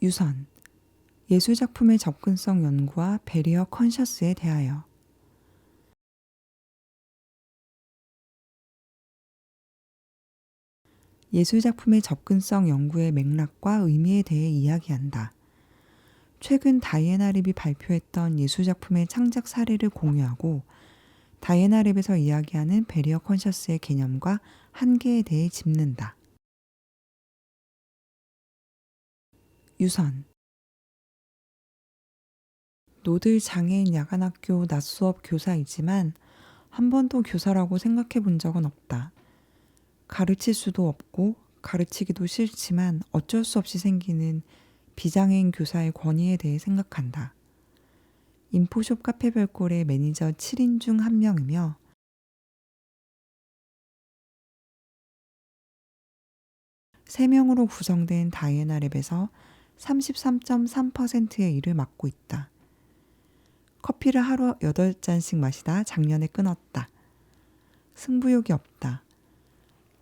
유선 예술작품의 접근성 연구와 베리어 컨셔스에 대하여 예술작품의 접근성 연구의 맥락과 의미에 대해 이야기한다. 최근 다이애나 립이 발표했던 예술작품의 창작 사례를 공유하고 다이애나 립에서 이야기하는 베리어 컨셔스의 개념과 한계에 대해 짚는다. 유선 노들 장애인 야간학교 낮 수업 교사이지만 한 번도 교사라고 생각해 본 적은 없다. 가르칠 수도 없고 가르치기도 싫지만 어쩔 수 없이 생기는 비장애인 교사의 권위에 대해 생각한다. 인포숍 카페 별꼴의 매니저 7인 중한 명이며 세명으로 구성된 다이애나 랩에서 33.3%의 일을 맡고 있다. 커피를 하루 8잔씩 마시다 작년에 끊었다. 승부욕이 없다.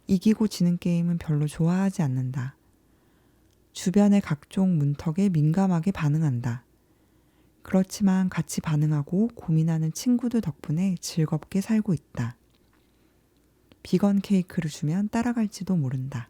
이기고 지는 게임은 별로 좋아하지 않는다. 주변의 각종 문턱에 민감하게 반응한다. 그렇지만 같이 반응하고 고민하는 친구들 덕분에 즐겁게 살고 있다. 비건 케이크를 주면 따라갈지도 모른다.